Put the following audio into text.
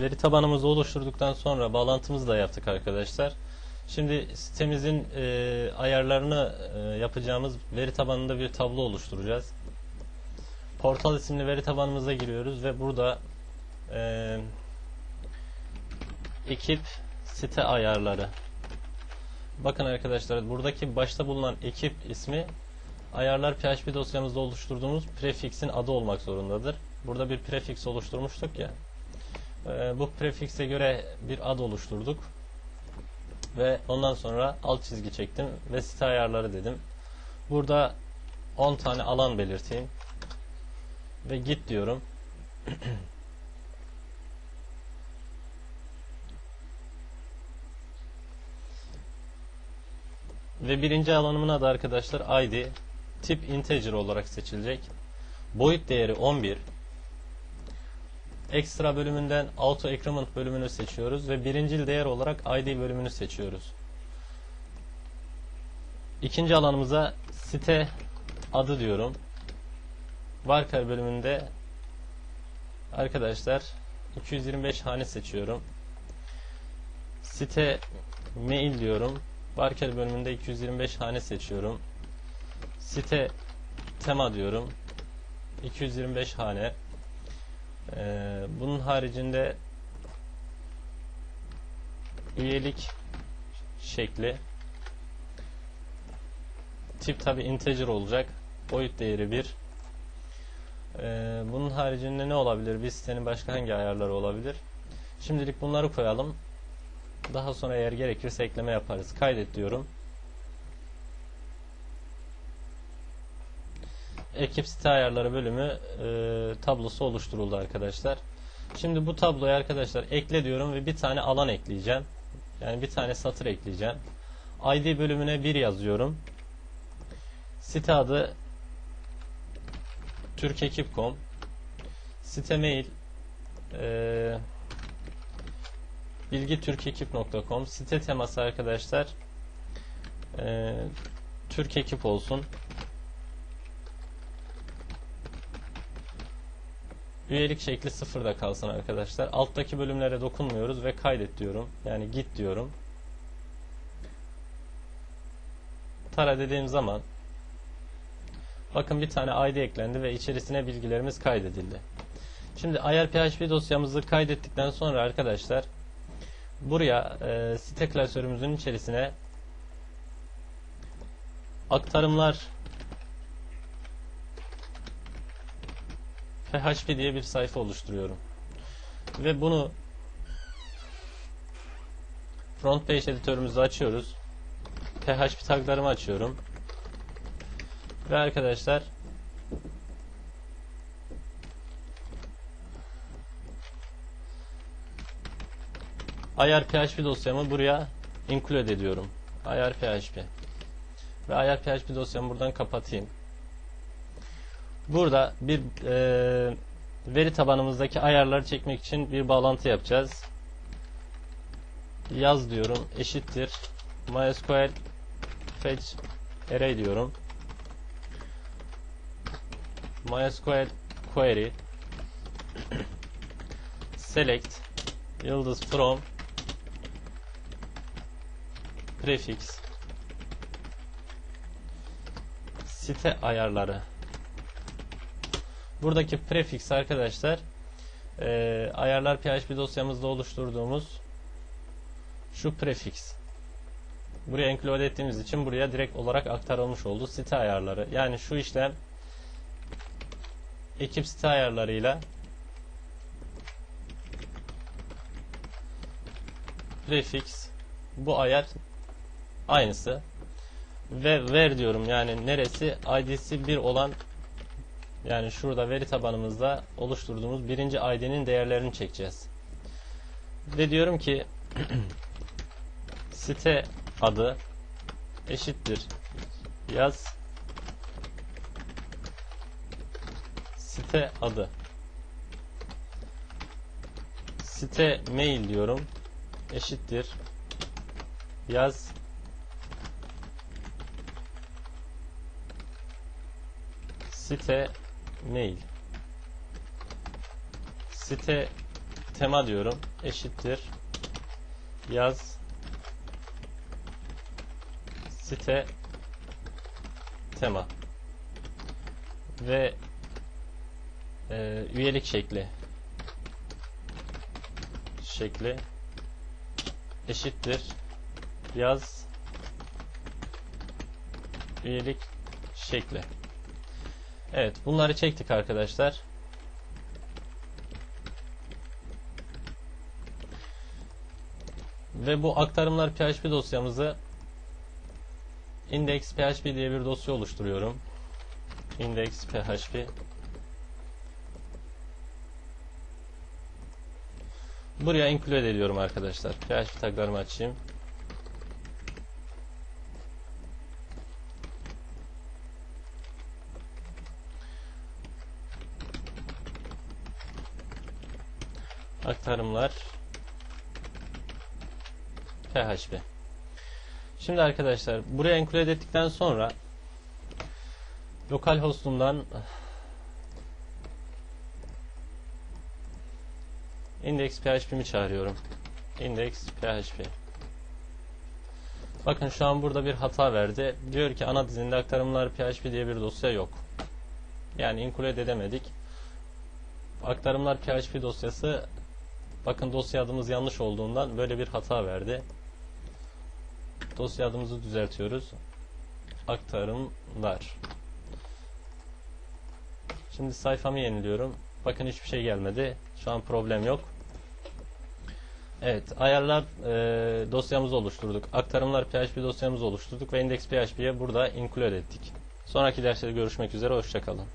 veri tabanımızı oluşturduktan sonra bağlantımızı da yaptık arkadaşlar. Şimdi sitemizin e, ayarlarını e, yapacağımız veri tabanında bir tablo oluşturacağız. Portal isimli veri tabanımıza giriyoruz ve burada e, ekip site ayarları. Bakın arkadaşlar buradaki başta bulunan ekip ismi ayarlar PHP dosyamızda oluşturduğumuz prefixin adı olmak zorundadır. Burada bir prefix oluşturmuştuk ya. Ee, bu prefikse göre bir ad oluşturduk. Ve ondan sonra alt çizgi çektim ve site ayarları dedim. Burada 10 tane alan belirteyim. Ve git diyorum. Ve birinci alanımın adı arkadaşlar ID. Tip integer olarak seçilecek. Boyut değeri 11. Ekstra bölümünden auto increment bölümünü seçiyoruz ve birincil değer olarak ID bölümünü seçiyoruz. İkinci alanımıza site adı diyorum. Varchar bölümünde arkadaşlar 225 hane seçiyorum. Site mail diyorum. Varchar bölümünde 225 hane seçiyorum. Site tema diyorum. 225 hane. Ee, bunun haricinde üyelik şekli tip tabi integer olacak. Boyut değeri 1. Ee, bunun haricinde ne olabilir? Bir sitenin başka hangi ayarları olabilir? Şimdilik bunları koyalım. Daha sonra eğer gerekirse ekleme yaparız. Kaydet diyorum. Ekip site ayarları bölümü e, tablosu oluşturuldu arkadaşlar. Şimdi bu tabloya arkadaşlar ekle diyorum ve bir tane alan ekleyeceğim. Yani bir tane satır ekleyeceğim. ID bölümüne 1 yazıyorum. Site adı türkekip.com Site mail e, bilgitürkekip.com Site teması arkadaşlar e, Türk ekip olsun. Üyelik şekli sıfırda kalsın arkadaşlar. Alttaki bölümlere dokunmuyoruz ve kaydet diyorum. Yani git diyorum. Tara dediğim zaman bakın bir tane ID eklendi ve içerisine bilgilerimiz kaydedildi. Şimdi ayar.php dosyamızı kaydettikten sonra arkadaşlar buraya e, site klasörümüzün içerisine aktarımlar PHP diye bir sayfa oluşturuyorum. Ve bunu front page editörümüzü açıyoruz. PHP taglarımı açıyorum. Ve arkadaşlar ayar PHP dosyamı buraya include ediyorum. Ayar PHP. Ve ayar PHP dosyamı buradan kapatayım. Burada bir e, veri tabanımızdaki ayarları çekmek için bir bağlantı yapacağız. Yaz diyorum eşittir. MySQL fetch array diyorum. MySQL query. Select. Yıldız from. Prefix. Site ayarları Buradaki prefix arkadaşlar e, ayarlar PHP dosyamızda oluşturduğumuz şu prefix. Buraya include ettiğimiz için buraya direkt olarak aktarılmış oldu site ayarları. Yani şu işlem ekip site ayarlarıyla prefix bu ayar aynısı ve ver diyorum yani neresi id'si 1 olan yani şurada veri tabanımızda oluşturduğumuz birinci ID'nin değerlerini çekeceğiz. Ve diyorum ki site adı eşittir. Yaz. Site adı. Site mail diyorum. Eşittir. Yaz. Site mail. Site tema diyorum. Eşittir. Yaz. Site tema. Ve e, üyelik şekli. Şekli. Eşittir. Yaz. Üyelik şekli. Evet, bunları çektik arkadaşlar. Ve bu aktarımlar PHP dosyamızı index PHP diye bir dosya oluşturuyorum. index PHP Buraya include ediyorum arkadaşlar. PHP taglarımı açayım. Aktarımlar PHP. Şimdi arkadaşlar buraya include ettikten sonra lokal hostumdan index php'mi çağırıyorum. index php. Bakın şu an burada bir hata verdi. Diyor ki ana dizinde aktarımlar php diye bir dosya yok. Yani include edemedik. Aktarımlar php dosyası Bakın dosya adımız yanlış olduğundan böyle bir hata verdi. Dosya adımızı düzeltiyoruz. Aktarımlar. Şimdi sayfamı yeniliyorum. Bakın hiçbir şey gelmedi. Şu an problem yok. Evet, ayarlar e, dosyamızı oluşturduk. Aktarımlar PHP dosyamızı oluşturduk ve index PHP'ye burada include ettik. Sonraki derste görüşmek üzere, hoşçakalın.